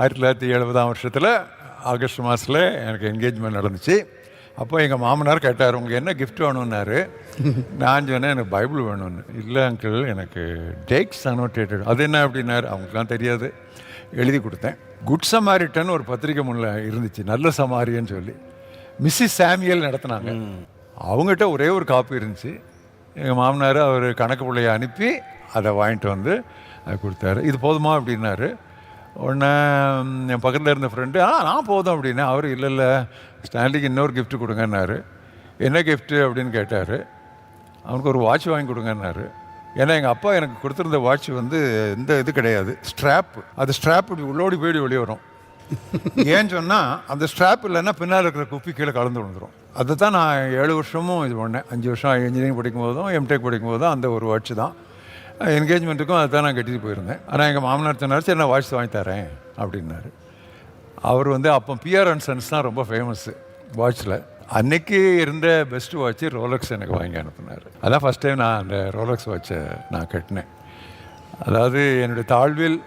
ஆயிரத்தி தொள்ளாயிரத்தி எழுபதாம் வருஷத்தில் ஆகஸ்ட் மாதத்தில் எனக்கு என்கேஜ்மெண்ட் நடந்துச்சு. அப்போ எங்கள் மாமனார் கேட்டார் உங்களுக்கு என்ன கிஃப்ட் வேணும்னாரு? நான் சொன்னேன் எனக்கு பைபிள் வேணும்னு. இல்லை அங்கிள் எனக்கு டேக்ஸ் அனோட்டேட்டட் அது என்ன? அப்படின்னாரு. அவங்களுக்குலாம் தெரியாது. எழுதி கொடுத்தேன். குட் சமாரிட்டன் ஒரு பத்திரிக்கை முன்ன இருந்துச்சு நல்ல சமாரியன்னு சொல்லி. மிஸ்ஸிஸ் சாமியல் நடத்தினாங்க. அவங்ககிட்ட ஒரே ஒரு காப்பி இருந்துச்சு. எங்கள் மாமனார் அவர் கணக்கு பிள்ளைய அனுப்பி அதை வாங்கிட்டு வந்து அது கொடுத்தாரு. இது போதுமா? அப்படின்னாரு. உடனே என் பக்கத்தில் இருந்த ஃப்ரெண்டு ஆ நான் போதும் அப்படின்னா. அவர் இல்லை இல்லை ஸ்டாண்டிக்கு இன்னொரு கிஃப்ட் கொடுங்கன்னாரு. என்ன கிஃப்ட்டு அப்படின்னு கேட்டார். அவனுக்கு ஒரு வாட்ச் வாங்கி கொடுங்கன்னாரு. ஏன்னா எங்கள் அப்பா எனக்கு கொடுத்துருந்த வாட்ச் வந்து இந்த இது கிடையாது. ஸ்ட்ராப் அது ஸ்ட்ராப் இப்படி உள்ளோடி போயிடி வெளியே வரும். ஏன்னு சொன்னால் அந்த ஸ்ட்ராப் இல்லைன்னா பின்னால் இருக்கிற குப்பி கீழே கலந்து விழுந்துடும் அதை தான் நான் ஏழு வருஷமும் இது பண்ணேன். அஞ்சு வருஷம் இன்ஜினியரிங் படிக்கும் போதும் எம்டெக் படிக்கும் போதும் அந்த ஒரு வாட்ச் தான். என்கேஜ்மெண்ட்டுக்கும் அதை தான் நான் கட்டிட்டு போயிருந்தேன். ஆனால் எங்கள் மாமனார் சொன்னார் சரி நான் வாட்ச் வாங்கி தரேன் அப்படின்னாரு. அவர் வந்து அப்போ பிஆர் அண்ட் சன்ஸ் தான் ரொம்ப ஃபேமஸ்ஸு வாட்சில் அன்னைக்கு இருந்த பெஸ்ட் வாட்ச் ரோலக்ஸ் எனக்கு வாங்கி அனுப்புனார். அதான் ஃபஸ்ட் டைம் நான் அந்த ரோலக்ஸ் வாட்சை நான் கட்டினேன். அதாவது என்னுடைய தாழ்வில்